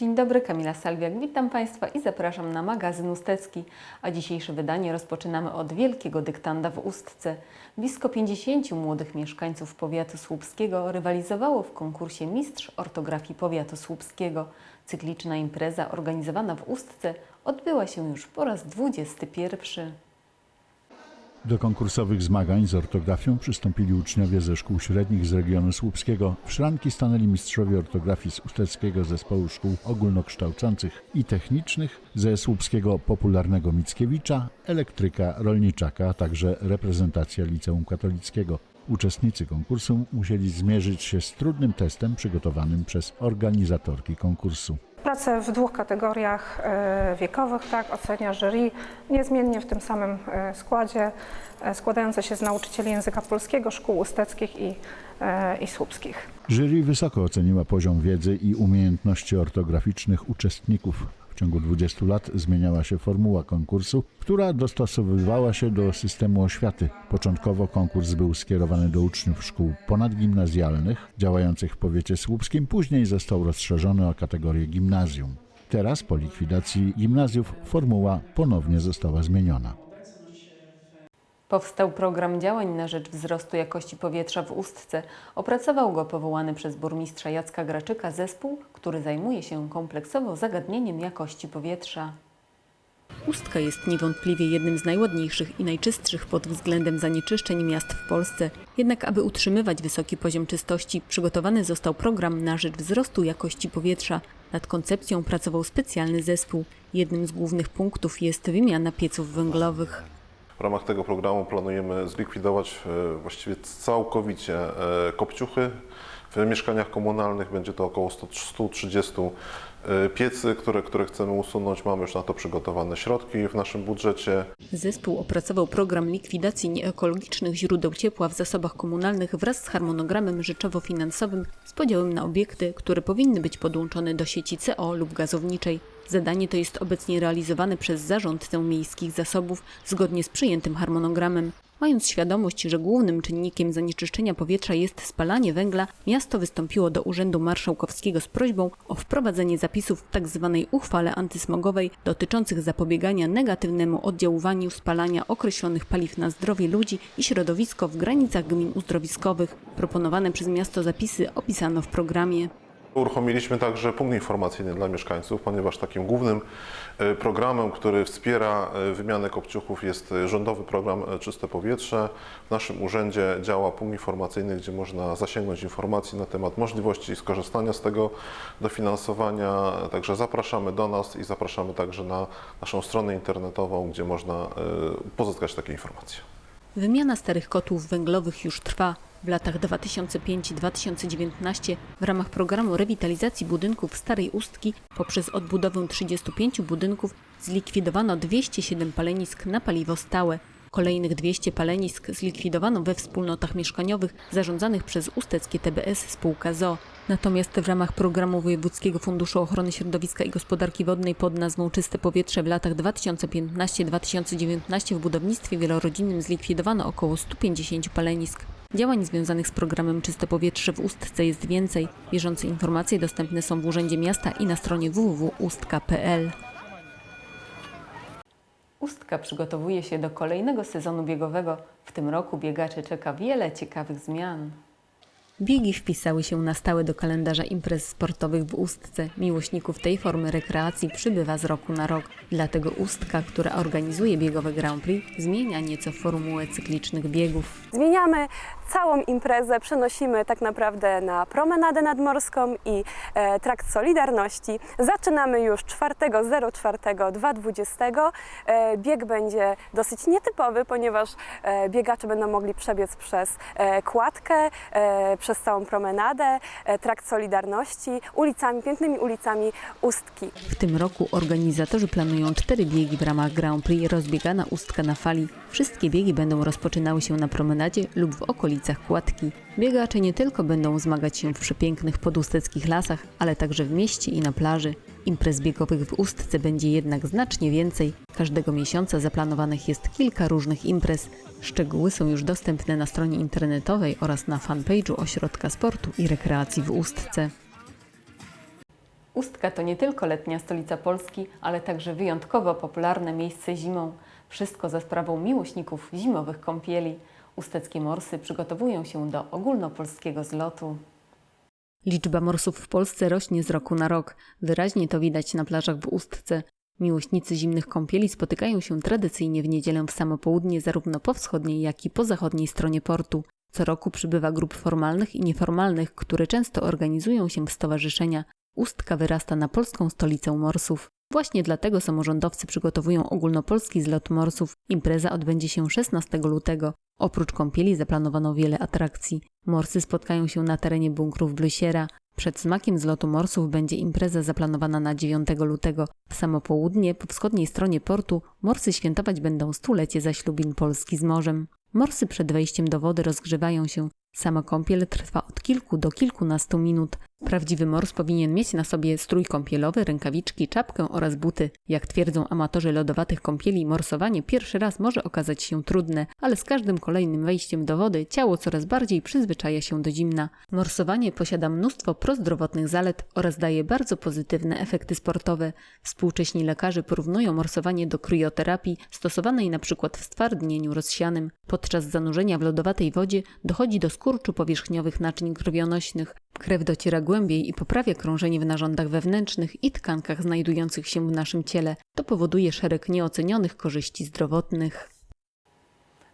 Dzień dobry, Kamila Salwiak. Witam Państwa i zapraszam na magazyn Ustecki. A dzisiejsze wydanie rozpoczynamy od wielkiego dyktanda w Ustce. Blisko 50 młodych mieszkańców powiatu słupskiego rywalizowało w konkursie Mistrz Ortografii Powiatu Słupskiego. Cykliczna impreza organizowana w Ustce odbyła się już po raz 21. Do konkursowych zmagań z ortografią przystąpili uczniowie ze szkół średnich z regionu słupskiego. W szranki stanęli mistrzowie ortografii z Usteckiego Zespołu Szkół Ogólnokształcących i Technicznych, ze słupskiego Popularnego Mickiewicza, elektryka Rolniczaka, a także reprezentacja Liceum Katolickiego. Uczestnicy konkursu musieli zmierzyć się z trudnym testem przygotowanym przez organizatorki konkursu. Pracę w dwóch kategoriach e, wiekowych, tak, ocenia jury, niezmiennie w tym samym e, składzie, e, składające się z nauczycieli języka polskiego, szkół usteckich i, i słupskich. Jury wysoko oceniła poziom wiedzy i umiejętności ortograficznych uczestników. Ciągu 20 lat zmieniała się formuła konkursu, która dostosowywała się do systemu oświaty. Początkowo konkurs był skierowany do uczniów szkół ponadgimnazjalnych działających w powiecie słupskim, później został rozszerzony o kategorię gimnazjum. Teraz po likwidacji gimnazjów formuła ponownie została zmieniona. Powstał program działań na rzecz wzrostu jakości powietrza w Ustce. Opracował go powołany przez burmistrza Jacka Graczyka zespół, który zajmuje się kompleksowo zagadnieniem jakości powietrza. Ustka jest niewątpliwie jednym z najładniejszych i najczystszych pod względem zanieczyszczeń miast w Polsce. Jednak aby utrzymywać wysoki poziom czystości, przygotowany został program na rzecz wzrostu jakości powietrza. Nad koncepcją pracował specjalny zespół. Jednym z głównych punktów jest wymiana pieców węglowych. W ramach tego programu planujemy zlikwidować e, właściwie całkowicie e, kopciuchy. W mieszkaniach komunalnych będzie to około 100 130 e, piecy, które, które chcemy usunąć. Mamy już na to przygotowane środki w naszym budżecie. Zespół opracował program likwidacji nieekologicznych źródeł ciepła w zasobach komunalnych wraz z harmonogramem rzeczowo-finansowym z podziałem na obiekty, które powinny być podłączone do sieci CO lub gazowniczej. Zadanie to jest obecnie realizowane przez zarządcę miejskich zasobów zgodnie z przyjętym harmonogramem. Mając świadomość, że głównym czynnikiem zanieczyszczenia powietrza jest spalanie węgla, miasto wystąpiło do Urzędu Marszałkowskiego z prośbą o wprowadzenie zapisów w tzw. uchwale antysmogowej dotyczących zapobiegania negatywnemu oddziaływaniu spalania określonych paliw na zdrowie ludzi i środowisko w granicach gmin uzdrowiskowych. Proponowane przez miasto zapisy opisano w programie. Uruchomiliśmy także punkt informacyjny dla mieszkańców, ponieważ takim głównym e, programem, który wspiera e, wymianę kopciuchów jest e, rządowy program Czyste Powietrze. W naszym urzędzie działa punkt informacyjny, gdzie można zasięgnąć informacji na temat możliwości skorzystania z tego dofinansowania. Także zapraszamy do nas i zapraszamy także na naszą stronę internetową, gdzie można pozyskać takie informacje. Wymiana starych kotłów węglowych już trwa. W latach 2005-2019 w ramach programu rewitalizacji budynków Starej Ustki poprzez odbudowę 35 budynków zlikwidowano 207 palenisk na paliwo stałe. Kolejnych 200 palenisk zlikwidowano we wspólnotach mieszkaniowych zarządzanych przez Usteckie TBS spółka ZO. Natomiast w ramach programu Wojewódzkiego Funduszu Ochrony Środowiska i Gospodarki Wodnej pod nazwą Czyste Powietrze w latach 2015-2019 w budownictwie wielorodzinnym zlikwidowano około 150 palenisk. Działań związanych z programem Czyste Powietrze w Ustce jest więcej. Bieżące informacje dostępne są w Urzędzie Miasta i na stronie www.ustka.pl. Ustka przygotowuje się do kolejnego sezonu biegowego. W tym roku biegaczy czeka wiele ciekawych zmian. Biegi wpisały się na stałe do kalendarza imprez sportowych w Ustce. Miłośników tej formy rekreacji przybywa z roku na rok. Dlatego Ustka, która organizuje biegowe Grand Prix, zmienia nieco formułę cyklicznych biegów. Zmieniamy całą imprezę, przenosimy tak naprawdę na promenadę nadmorską i e, trakt Solidarności. Zaczynamy już 4.04.2020. E, bieg będzie dosyć nietypowy, ponieważ e, biegacze będą mogli przebiec przez e, kładkę, e, przez całą promenadę, e, trakt Solidarności, ulicami, pięknymi ulicami Ustki. W tym roku organizatorzy planują cztery biegi w ramach Grand Prix rozbiegana Ustka na fali. Wszystkie biegi będą rozpoczynały się na promenadzie lub w okolicach kładki. Biegacze nie tylko będą zmagać się w przepięknych podusteckich lasach, ale także w mieście i na plaży. Imprez biegowych w Ustce będzie jednak znacznie więcej. Każdego miesiąca zaplanowanych jest kilka różnych imprez. Szczegóły są już dostępne na stronie internetowej oraz na fanpage'u Ośrodka Sportu i Rekreacji w Ustce. Ustka to nie tylko letnia stolica Polski, ale także wyjątkowo popularne miejsce zimą. Wszystko za sprawą miłośników zimowych kąpieli. Usteckie morsy przygotowują się do ogólnopolskiego zlotu. Liczba morsów w Polsce rośnie z roku na rok. Wyraźnie to widać na plażach w Ustce. Miłośnicy zimnych kąpieli spotykają się tradycyjnie w niedzielę w samo południe zarówno po wschodniej, jak i po zachodniej stronie portu. Co roku przybywa grup formalnych i nieformalnych, które często organizują się w stowarzyszenia. Ustka wyrasta na polską stolicę morsów. Właśnie dlatego samorządowcy przygotowują ogólnopolski zlot morsów. Impreza odbędzie się 16 lutego. Oprócz kąpieli zaplanowano wiele atrakcji. Morsy spotkają się na terenie bunkru w Blusiera. Przed smakiem zlotu morsów będzie impreza zaplanowana na 9 lutego. W samo południe, po wschodniej stronie portu, morsy świętować będą stulecie zaślubin Polski z morzem. Morsy przed wejściem do wody rozgrzewają się. Sama kąpiel trwa od kilku do kilkunastu minut. Prawdziwy mors powinien mieć na sobie strój kąpielowy, rękawiczki, czapkę oraz buty. Jak twierdzą amatorzy lodowatych kąpieli, morsowanie pierwszy raz może okazać się trudne, ale z każdym kolejnym wejściem do wody ciało coraz bardziej przyzwyczaja się do zimna. Morsowanie posiada mnóstwo prozdrowotnych zalet oraz daje bardzo pozytywne efekty sportowe. Współcześni lekarze porównują morsowanie do krioterapii stosowanej np. w stwardnieniu rozsianym. Podczas zanurzenia w lodowatej wodzie dochodzi do skurczu powierzchniowych naczyń krwionośnych. Krew dociera głębiej i poprawia krążenie w narządach wewnętrznych i tkankach znajdujących się w naszym ciele. To powoduje szereg nieocenionych korzyści zdrowotnych.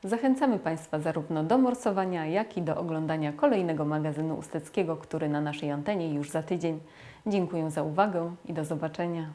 Zachęcamy Państwa zarówno do morsowania, jak i do oglądania kolejnego magazynu usteckiego, który na naszej antenie już za tydzień. Dziękuję za uwagę i do zobaczenia.